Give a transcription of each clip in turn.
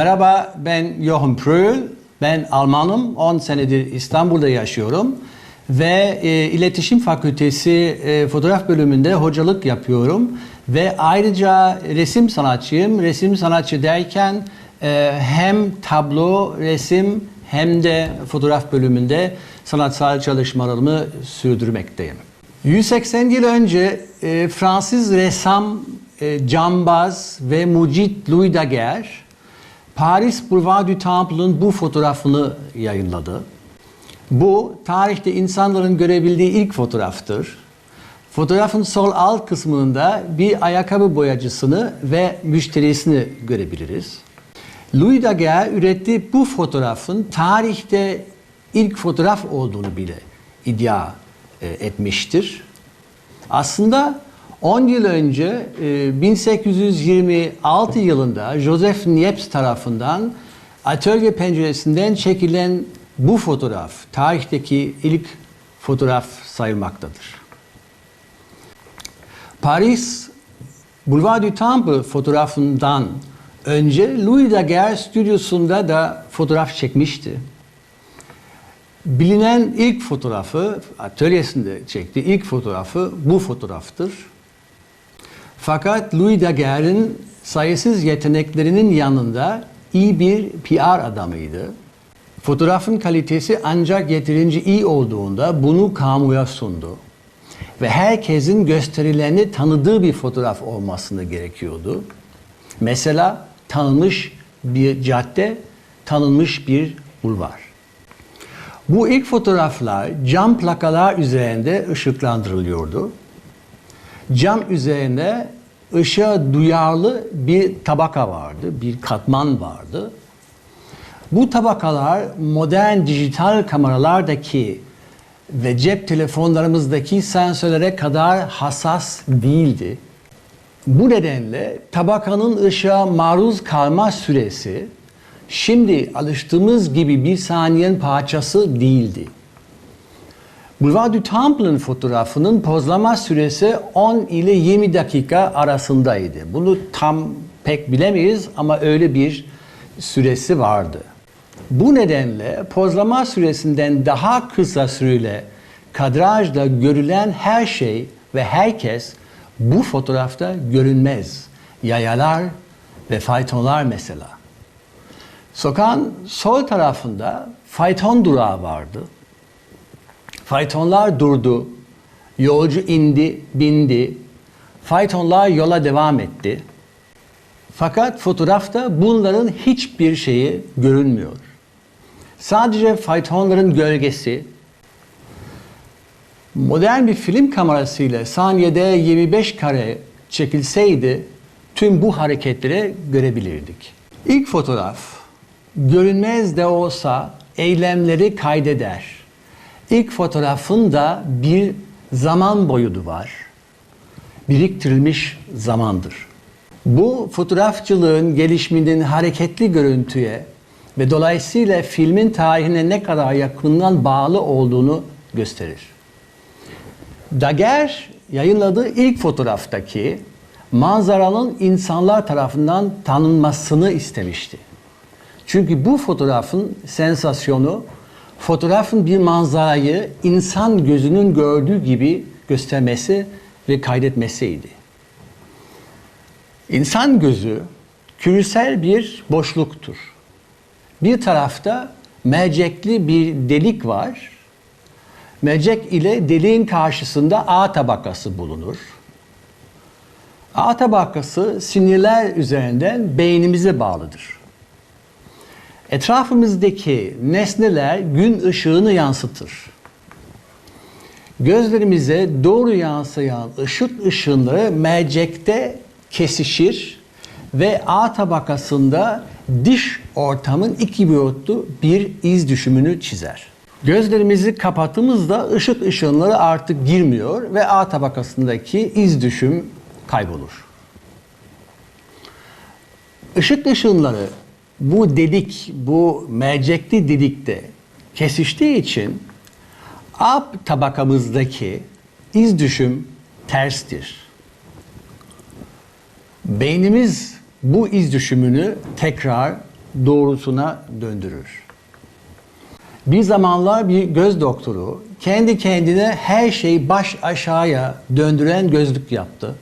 Merhaba ben Jochen Pröhl. Ben Almanım. 10 senedir İstanbul'da yaşıyorum. Ve e, İletişim Fakültesi e, fotoğraf bölümünde hocalık yapıyorum. Ve ayrıca resim sanatçıyım. Resim sanatçı derken e, hem tablo, resim hem de fotoğraf bölümünde sanatsal çalışmalarımı sürdürmekteyim. 180 yıl önce e, Fransız ressam e, cambaz ve mucit Louis Daguerre Paris Boulevard du Temple'ın bu fotoğrafını yayınladı. Bu tarihte insanların görebildiği ilk fotoğraftır. Fotoğrafın sol alt kısmında bir ayakkabı boyacısını ve müşterisini görebiliriz. Louis Daguerre ürettiği bu fotoğrafın tarihte ilk fotoğraf olduğunu bile iddia e, etmiştir. Aslında 10 yıl önce e, 1826 yılında Joseph Niepce tarafından atölye penceresinden çekilen bu fotoğraf tarihteki ilk fotoğraf sayılmaktadır. Paris Boulevard du Temple fotoğrafından önce Louis Daguerre stüdyosunda da fotoğraf çekmişti. Bilinen ilk fotoğrafı, atölyesinde çektiği ilk fotoğrafı bu fotoğraftır. Fakat Louis Daguerre'in sayısız yeteneklerinin yanında iyi bir PR adamıydı. Fotoğrafın kalitesi ancak yeterince iyi olduğunda bunu kamuya sundu. Ve herkesin gösterilerini tanıdığı bir fotoğraf olmasını gerekiyordu. Mesela tanınmış bir cadde, tanınmış bir bulvar. Bu ilk fotoğraflar cam plakalar üzerinde ışıklandırılıyordu. Cam üzerine ışığa duyarlı bir tabaka vardı, bir katman vardı. Bu tabakalar modern dijital kameralardaki ve cep telefonlarımızdaki sensörlere kadar hassas değildi. Bu nedenle tabakanın ışığa maruz kalma süresi şimdi alıştığımız gibi bir saniyenin parçası değildi. Boulevard du Temple'ın fotoğrafının pozlama süresi 10 ile 20 dakika arasındaydı. Bunu tam pek bilemeyiz ama öyle bir süresi vardı. Bu nedenle pozlama süresinden daha kısa süreyle kadrajda görülen her şey ve herkes bu fotoğrafta görünmez. Yayalar ve faytonlar mesela. Sokağın sol tarafında fayton durağı vardı. Faytonlar durdu. Yolcu indi, bindi. Faytonlar yola devam etti. Fakat fotoğrafta bunların hiçbir şeyi görünmüyor. Sadece faytonların gölgesi. Modern bir film kamerasıyla saniyede 25 kare çekilseydi tüm bu hareketleri görebilirdik. İlk fotoğraf görünmez de olsa eylemleri kaydeder. İlk fotoğrafın da bir zaman boyutu var. Biriktirilmiş zamandır. Bu fotoğrafçılığın gelişiminin hareketli görüntüye ve dolayısıyla filmin tarihine ne kadar yakından bağlı olduğunu gösterir. Daguerre yayınladığı ilk fotoğraftaki manzaranın insanlar tarafından tanınmasını istemişti. Çünkü bu fotoğrafın sensasyonu fotoğrafın bir manzarayı insan gözünün gördüğü gibi göstermesi ve kaydetmesiydi. İnsan gözü küresel bir boşluktur. Bir tarafta mercekli bir delik var. Mercek ile deliğin karşısında A tabakası bulunur. A tabakası sinirler üzerinden beynimize bağlıdır. Etrafımızdaki nesneler gün ışığını yansıtır. Gözlerimize doğru yansıyan ışık ışınları mercekte kesişir ve A tabakasında diş ortamın iki boyutlu bir iz düşümünü çizer. Gözlerimizi kapattığımızda ışık ışınları artık girmiyor ve A tabakasındaki iz düşüm kaybolur. Işık ışınları bu delik, bu mercekli delikte kesiştiği için A tabakamızdaki iz düşüm terstir. Beynimiz bu iz düşümünü tekrar doğrusuna döndürür. Bir zamanlar bir göz doktoru kendi kendine her şeyi baş aşağıya döndüren gözlük yaptı.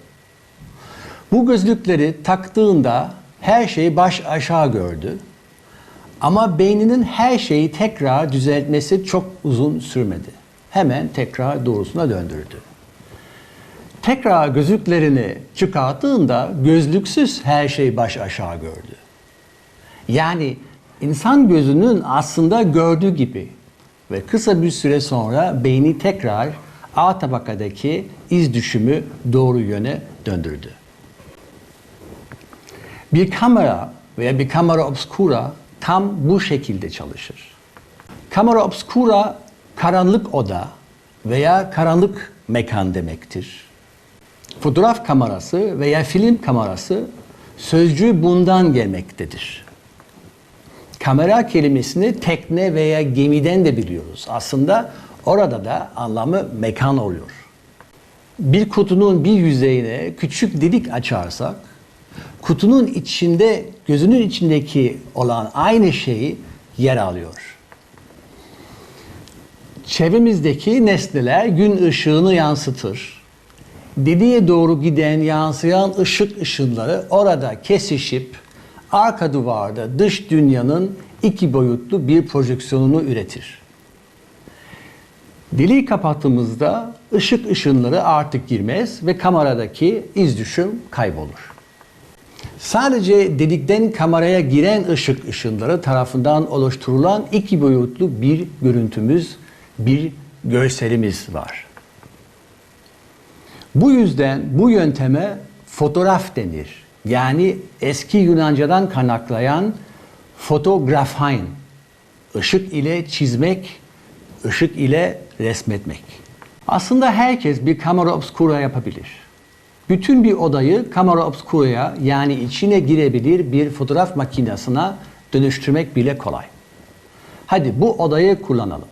Bu gözlükleri taktığında her şeyi baş aşağı gördü. Ama beyninin her şeyi tekrar düzeltmesi çok uzun sürmedi. Hemen tekrar doğrusuna döndürdü. Tekrar gözlüklerini çıkarttığında gözlüksüz her şeyi baş aşağı gördü. Yani insan gözünün aslında gördüğü gibi ve kısa bir süre sonra beyni tekrar A tabakadaki iz düşümü doğru yöne döndürdü. Bir kamera veya bir kamera obscura tam bu şekilde çalışır. Kamera obscura karanlık oda veya karanlık mekan demektir. Fotoğraf kamerası veya film kamerası sözcüğü bundan gelmektedir. Kamera kelimesini tekne veya gemiden de biliyoruz. Aslında orada da anlamı mekan oluyor. Bir kutunun bir yüzeyine küçük delik açarsak, kutunun içinde, gözünün içindeki olan aynı şeyi yer alıyor. Çevremizdeki nesneler gün ışığını yansıtır. Deliğe doğru giden yansıyan ışık ışınları orada kesişip arka duvarda dış dünyanın iki boyutlu bir projeksiyonunu üretir. Deliği kapattığımızda ışık ışınları artık girmez ve kameradaki iz düşüm kaybolur. Sadece delikten kameraya giren ışık ışınları tarafından oluşturulan iki boyutlu bir görüntümüz, bir görselimiz var. Bu yüzden bu yönteme fotoğraf denir. Yani eski Yunancadan kaynaklayan fotografain, ışık ile çizmek, ışık ile resmetmek. Aslında herkes bir kamera obscura yapabilir. Bütün bir odayı kamera obscura'ya yani içine girebilir bir fotoğraf makinesine dönüştürmek bile kolay. Hadi bu odayı kullanalım.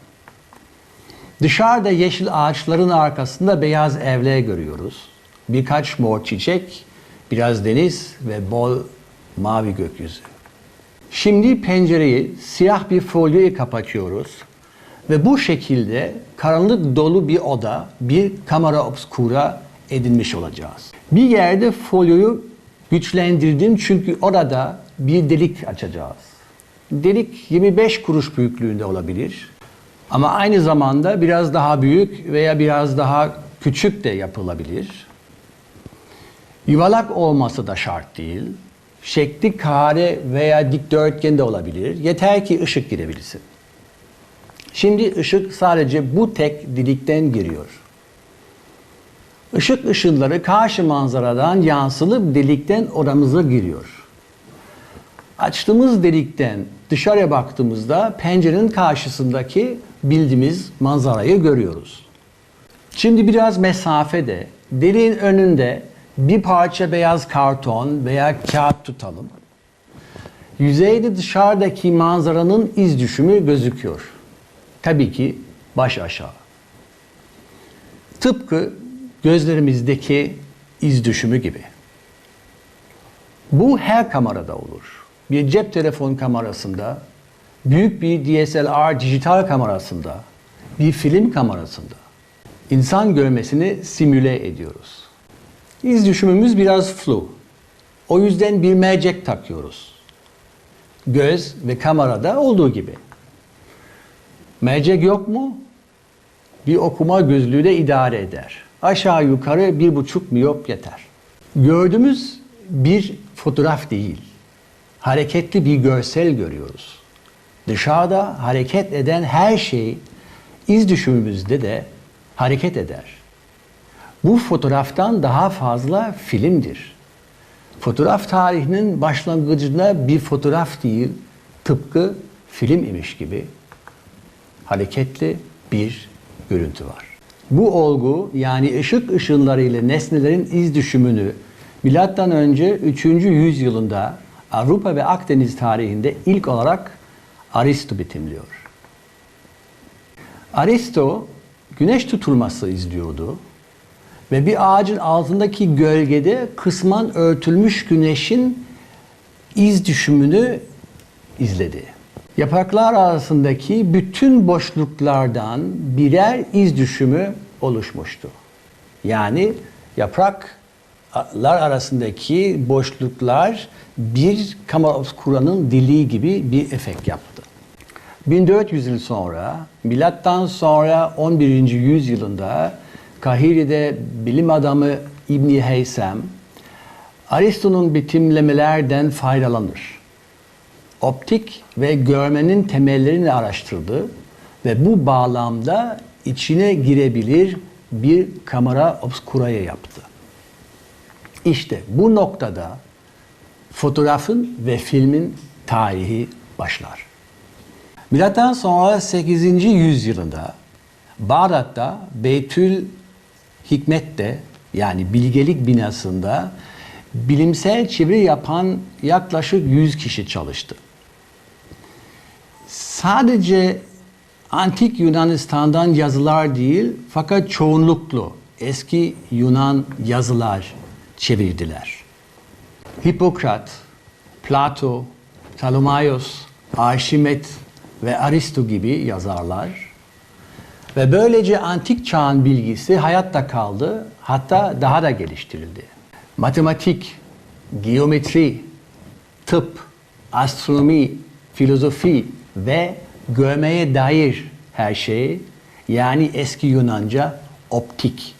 Dışarıda yeşil ağaçların arkasında beyaz evler görüyoruz. Birkaç mor çiçek, biraz deniz ve bol mavi gökyüzü. Şimdi pencereyi siyah bir folyoya kapatıyoruz ve bu şekilde karanlık dolu bir oda, bir kamera obscura edinmiş olacağız. Bir yerde folyoyu güçlendirdim çünkü orada bir delik açacağız. Delik 25 kuruş büyüklüğünde olabilir. Ama aynı zamanda biraz daha büyük veya biraz daha küçük de yapılabilir. Yuvarlak olması da şart değil. Şekli kare veya dikdörtgen de olabilir. Yeter ki ışık girebilsin. Şimdi ışık sadece bu tek delikten giriyor. Işık ışınları karşı manzaradan yansılıp delikten odamıza giriyor. Açtığımız delikten dışarıya baktığımızda pencerenin karşısındaki bildiğimiz manzarayı görüyoruz. Şimdi biraz mesafede deliğin önünde bir parça beyaz karton veya kağıt tutalım. Yüzeyde dışarıdaki manzaranın iz düşümü gözüküyor. Tabii ki baş aşağı. Tıpkı gözlerimizdeki iz düşümü gibi. Bu her kamerada olur. Bir cep telefon kamerasında, büyük bir DSLR dijital kamerasında, bir film kamerasında insan görmesini simüle ediyoruz. İz düşümümüz biraz flu. O yüzden bir mercek takıyoruz. Göz ve kamerada olduğu gibi. Mercek yok mu? Bir okuma gözlüğü de idare eder. Aşağı yukarı bir buçuk miyop yeter. Gördüğümüz bir fotoğraf değil. Hareketli bir görsel görüyoruz. Dışarıda hareket eden her şey iz düşümümüzde de hareket eder. Bu fotoğraftan daha fazla filmdir. Fotoğraf tarihinin başlangıcında bir fotoğraf değil, tıpkı film imiş gibi hareketli bir görüntü var. Bu olgu yani ışık ışınlarıyla nesnelerin iz düşümünü milattan önce 3. yüzyılında Avrupa ve Akdeniz tarihinde ilk olarak Aristo betimliyor. Aristo güneş tutulması izliyordu ve bir ağacın altındaki gölgede kısmen örtülmüş güneşin iz düşümünü izledi. Yapraklar arasındaki bütün boşluklardan birer iz düşümü oluşmuştu. Yani yapraklar arasındaki boşluklar bir kamera obscura'nın dili gibi bir efekt yaptı. 1400 yıl sonra, milattan sonra 11. yüzyılında Kahire'de bilim adamı İbni Heysem, Aristo'nun betimlemelerden faydalanır. Optik ve görmenin temellerini araştırdı ve bu bağlamda içine girebilir bir kamera obscura'ya yaptı. İşte bu noktada fotoğrafın ve filmin tarihi başlar. Milattan sonra 8. yüzyılında Bağdat'ta Beytül Hikmet'te yani bilgelik binasında bilimsel çeviri yapan yaklaşık 100 kişi çalıştı. Sadece antik Yunanistan'dan yazılar değil fakat çoğunluklu eski Yunan yazılar çevirdiler. Hipokrat, Plato, Ptolemaios, Arşimet ve Aristo gibi yazarlar ve böylece antik çağın bilgisi hayatta kaldı, hatta daha da geliştirildi. Matematik, geometri, tıp, astronomi, filozofi ve görmeye dair her şey yani eski Yunanca optik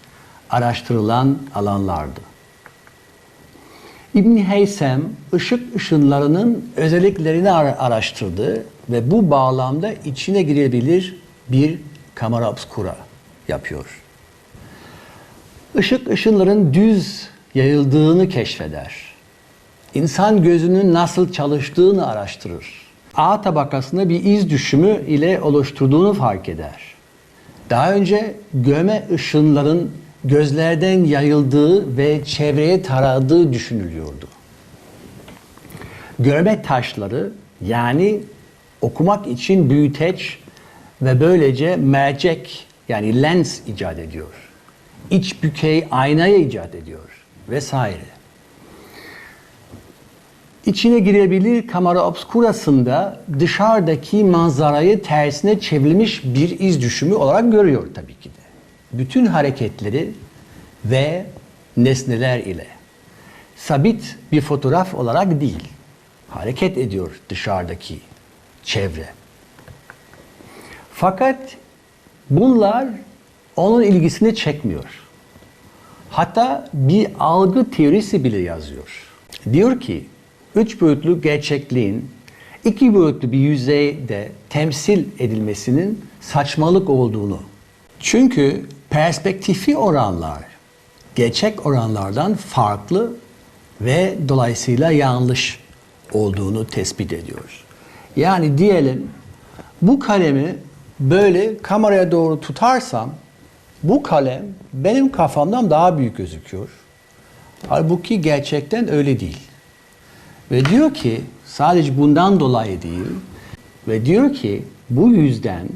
araştırılan alanlardı. İbn Heysem ışık ışınlarının özelliklerini ara- araştırdı ve bu bağlamda içine girebilir bir kamera obscura yapıyor. Işık ışınların düz yayıldığını keşfeder. İnsan gözünün nasıl çalıştığını araştırır. A tabakasında bir iz düşümü ile oluşturduğunu fark eder. Daha önce görme ışınların gözlerden yayıldığı ve çevreye taradığı düşünülüyordu. Görme taşları yani okumak için büyüteç ve böylece mercek yani lens icat ediyor. İç bükey aynaya icat ediyor vesaire. İçine girebilir kamera obscurasında dışarıdaki manzarayı tersine çevrilmiş bir iz düşümü olarak görüyor tabii ki de. Bütün hareketleri ve nesneler ile. Sabit bir fotoğraf olarak değil. Hareket ediyor dışarıdaki çevre. Fakat bunlar onun ilgisini çekmiyor. Hatta bir algı teorisi bile yazıyor. Diyor ki, üç boyutlu gerçekliğin iki boyutlu bir yüzeyde temsil edilmesinin saçmalık olduğunu. Çünkü perspektifi oranlar gerçek oranlardan farklı ve dolayısıyla yanlış olduğunu tespit ediyor. Yani diyelim bu kalemi böyle kameraya doğru tutarsam bu kalem benim kafamdan daha büyük gözüküyor. Halbuki gerçekten öyle değil. Ve diyor ki sadece bundan dolayı değil ve diyor ki bu yüzden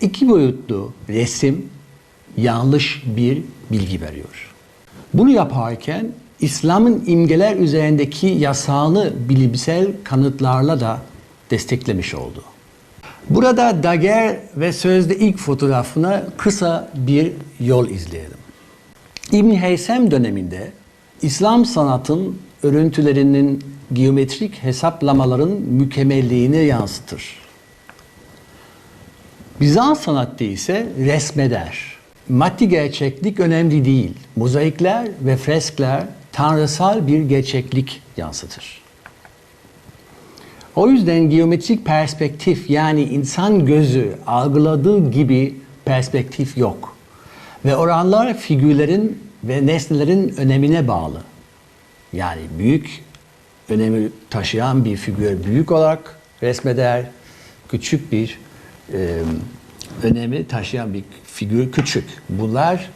iki boyutlu resim yanlış bir bilgi veriyor. Bunu yaparken İslam'ın imgeler üzerindeki yasağını bilimsel kanıtlarla da desteklemiş oldu. Burada Daguerre ve sözde ilk fotoğrafına kısa bir yol izleyelim. İbn Heysem döneminde İslam sanatın örüntülerinin geometrik hesaplamaların mükemmelliğini yansıtır. Bizans sanatı ise resmeder. Maddi gerçeklik önemli değil. Mozaikler ve freskler tanrısal bir gerçeklik yansıtır. O yüzden geometrik perspektif yani insan gözü algıladığı gibi perspektif yok. Ve oranlar figürlerin ve nesnelerin önemine bağlı. Yani büyük önemi taşıyan bir figür büyük olarak resmeder, küçük bir e, önemi taşıyan bir figür küçük. Bunlar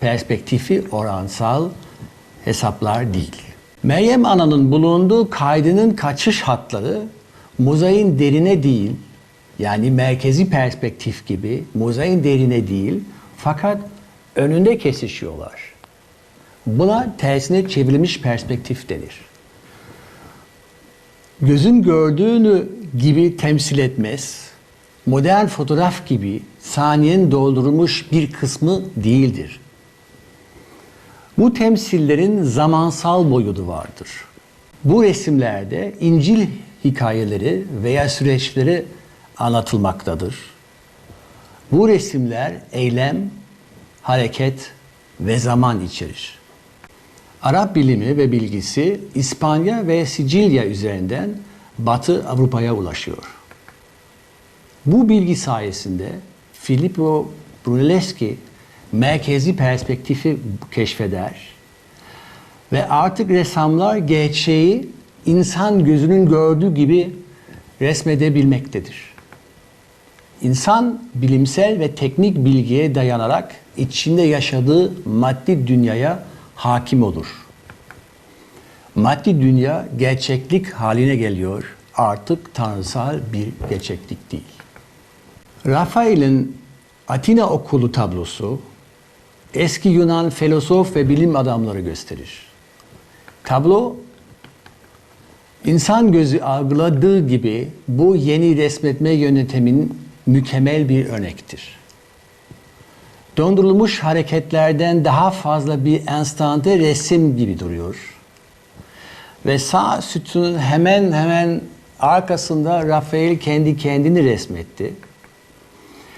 perspektifi oransal hesaplar değil. Meryem Ana'nın bulunduğu kaydının kaçış hatları mozaiğin derine değil, yani merkezi perspektif gibi mozaiğin derine değil, fakat önünde kesişiyorlar. Buna tersine çevrilmiş perspektif denir. Gözün gördüğünü gibi temsil etmez. Modern fotoğraf gibi saniyenin doldurulmuş bir kısmı değildir. Bu temsillerin zamansal boyutu vardır. Bu resimlerde İncil hikayeleri veya süreçleri anlatılmaktadır. Bu resimler eylem, hareket ve zaman içerir. Arap bilimi ve bilgisi İspanya ve Sicilya üzerinden Batı Avrupa'ya ulaşıyor. Bu bilgi sayesinde Filippo Brunelleschi merkezi perspektifi keşfeder ve artık ressamlar gerçeği insan gözünün gördüğü gibi resmedebilmektedir. İnsan bilimsel ve teknik bilgiye dayanarak içinde yaşadığı maddi dünyaya hakim olur. Maddi dünya gerçeklik haline geliyor. Artık tanrısal bir gerçeklik değil. Rafael'in Atina okulu tablosu eski Yunan filozof ve bilim adamları gösterir. Tablo insan gözü algıladığı gibi bu yeni resmetme yönteminin mükemmel bir örnektir. Dondurulmuş hareketlerden daha fazla bir enstante resim gibi duruyor. Ve sağ sütunun hemen hemen arkasında Rafael kendi kendini resmetti.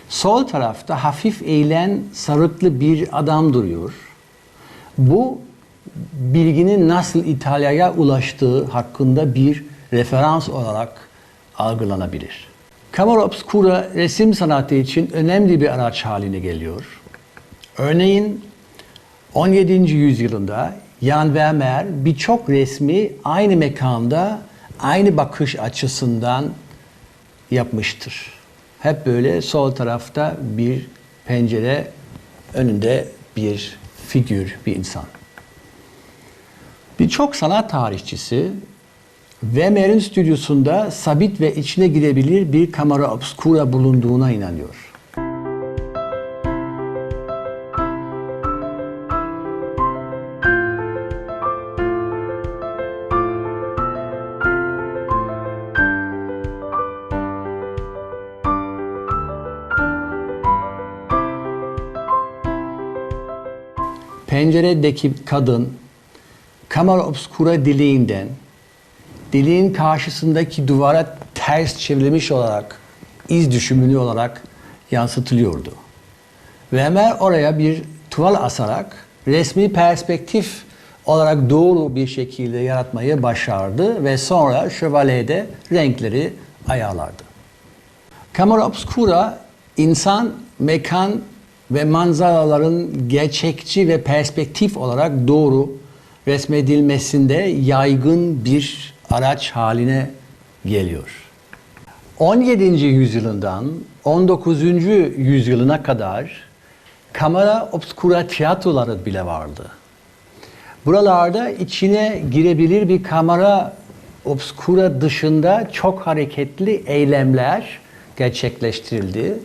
Sol tarafta hafif eğilen sarıklı bir adam duruyor. Bu bilginin nasıl İtalya'ya ulaştığı hakkında bir referans olarak algılanabilir. Camera obscura resim sanatı için önemli bir araç haline geliyor. Örneğin 17. yüzyılında Jan Vermeer birçok resmi aynı mekanda, aynı bakış açısından yapmıştır. Hep böyle sol tarafta bir pencere, önünde bir figür, bir insan. Birçok sanat tarihçisi Vermeer'in stüdyosunda sabit ve içine girebilir bir kamera obscura bulunduğuna inanıyor. Penceredeki kadın kamera obscura diliğinden diliğin karşısındaki duvara ters çevrilmiş olarak iz düşümünü olarak yansıtılıyordu. Ve hemen oraya bir tuval asarak resmi perspektif olarak doğru bir şekilde yaratmayı başardı ve sonra şövalyede renkleri ayarlardı. Kamera obscura insan, mekan ve manzaraların gerçekçi ve perspektif olarak doğru resmedilmesinde yaygın bir araç haline geliyor. 17. yüzyılından 19. yüzyılına kadar kamera obscura tiyatroları bile vardı. Buralarda içine girebilir bir kamera obscura dışında çok hareketli eylemler gerçekleştirildi.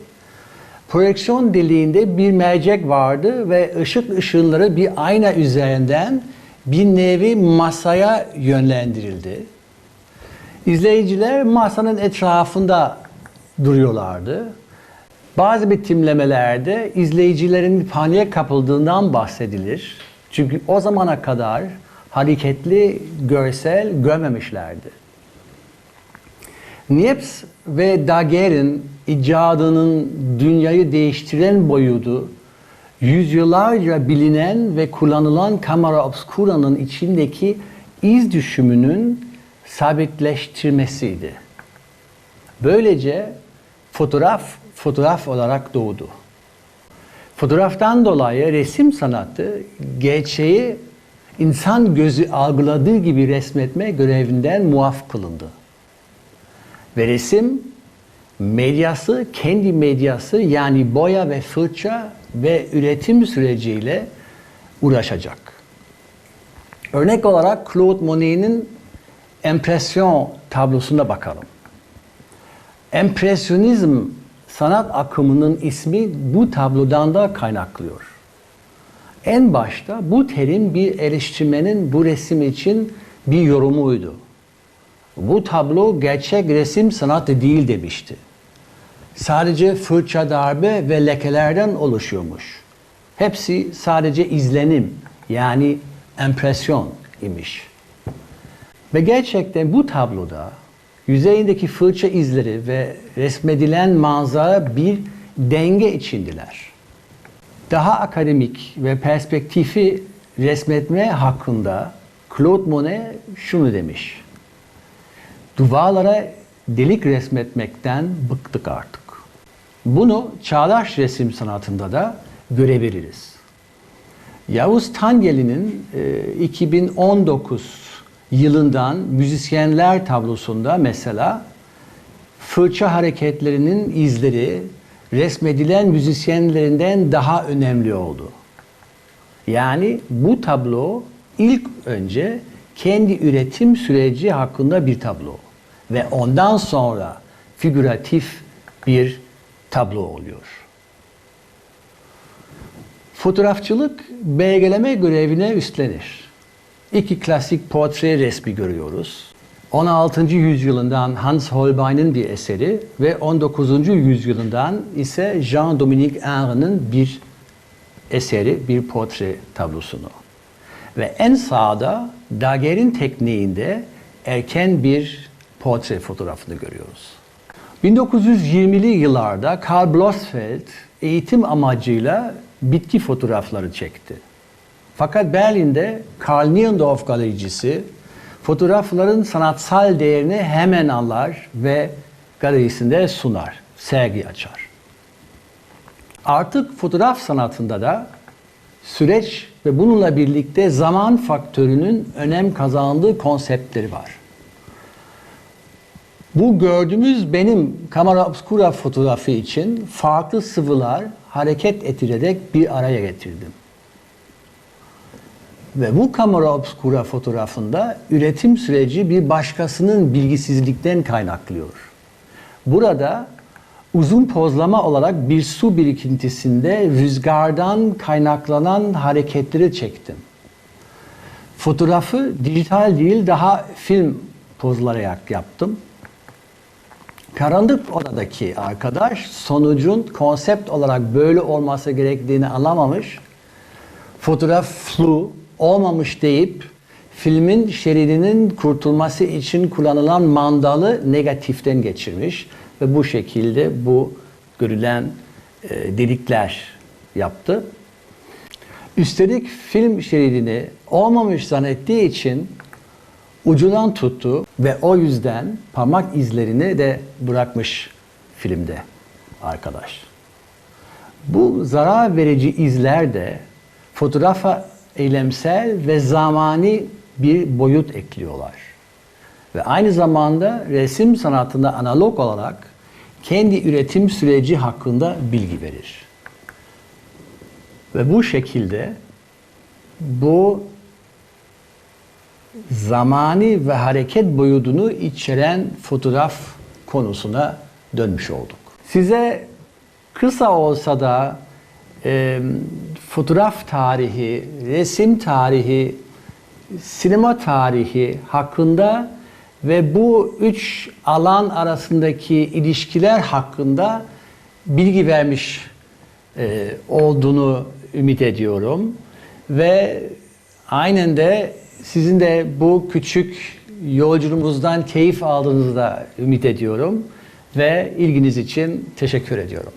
Projeksiyon deliğinde bir mercek vardı ve ışık ışınları bir ayna üzerinden bir nevi masaya yönlendirildi. İzleyiciler masanın etrafında duruyorlardı. Bazı betimlemelerde izleyicilerin paniğe kapıldığından bahsedilir. Çünkü o zamana kadar hareketli görsel görmemişlerdi. Niepce ve Daguerre'in icadının dünyayı değiştiren boyutu, yüzyıllarca bilinen ve kullanılan kamera obscura'nın içindeki iz düşümünün sabitleştirmesiydi. Böylece fotoğraf fotoğraf olarak doğdu. Fotoğraftan dolayı resim sanatı gerçeği insan gözü algıladığı gibi resmetme görevinden muaf kılındı. Ve resim medyası kendi medyası yani boya ve fırça ve üretim süreciyle uğraşacak. Örnek olarak Claude Monet'in empresyon tablosuna bakalım. Empresyonizm sanat akımının ismi bu tablodan da kaynaklıyor. En başta bu terim bir eleştirmenin bu resim için bir yorumuydu. bu tablo gerçek resim sanatı değil demişti. Sadece fırça darbe ve lekelerden oluşuyormuş. Hepsi sadece izlenim yani empresyon imiş. Ve gerçekten bu tabloda yüzeyindeki fırça izleri ve resmedilen manzara bir denge içindiler. Daha akademik ve perspektifi resmetme hakkında Claude Monet şunu demiş. Duvarlara delik resmetmekten bıktık artık. Bunu çağdaş resim sanatında da görebiliriz. Yavuz Tangeli'nin e, 2019 yılından müzisyenler tablosunda mesela fırça hareketlerinin izleri resmedilen müzisyenlerinden daha önemli oldu. Yani bu tablo ilk önce kendi üretim süreci hakkında bir tablo ve ondan sonra figüratif bir tablo oluyor. Fotoğrafçılık belgeleme görevine üstlenir. İki klasik portre resmi görüyoruz. 16. yüzyılından Hans Holbein'in bir eseri ve 19. yüzyılından ise Jean-Dominique Henry'nin bir eseri, bir portre tablosunu. Ve en sağda Daguerre'in tekniğinde erken bir portre fotoğrafını görüyoruz. 1920'li yıllarda Karl Blossfeld eğitim amacıyla bitki fotoğrafları çekti. Fakat Berlin'de Karl Niendorf galericisi fotoğrafların sanatsal değerini hemen anlar ve galerisinde sunar, sergi açar. Artık fotoğraf sanatında da süreç ve bununla birlikte zaman faktörünün önem kazandığı konseptleri var. Bu gördüğümüz benim kamera obscura fotoğrafı için farklı sıvılar hareket ettirerek bir araya getirdim. Ve bu kamera obscura fotoğrafında üretim süreci bir başkasının bilgisizlikten kaynaklıyor. Burada uzun pozlama olarak bir su birikintisinde rüzgardan kaynaklanan hareketleri çektim. Fotoğrafı dijital değil daha film pozlayarak yaptım. Karanlık odadaki arkadaş sonucun konsept olarak böyle olması gerektiğini anlamamış. Fotoğraf flu olmamış deyip filmin şeridinin kurtulması için kullanılan mandalı negatiften geçirmiş ve bu şekilde bu görülen e, delikler yaptı. Üstelik film şeridini olmamış zannettiği için ucundan tuttu ve o yüzden parmak izlerini de bırakmış filmde arkadaş. Bu zarar verici izler de fotoğrafa eylemsel ve zamani bir boyut ekliyorlar. Ve aynı zamanda resim sanatında analog olarak kendi üretim süreci hakkında bilgi verir. Ve bu şekilde bu zamani ve hareket boyutunu içeren fotoğraf konusuna dönmüş olduk. Size kısa olsa da e, fotoğraf tarihi, resim tarihi, sinema tarihi hakkında ve bu üç alan arasındaki ilişkiler hakkında bilgi vermiş e, olduğunu ümit ediyorum. Ve aynen de sizin de bu küçük yolculuğumuzdan keyif aldığınızı da ümit ediyorum. Ve ilginiz için teşekkür ediyorum.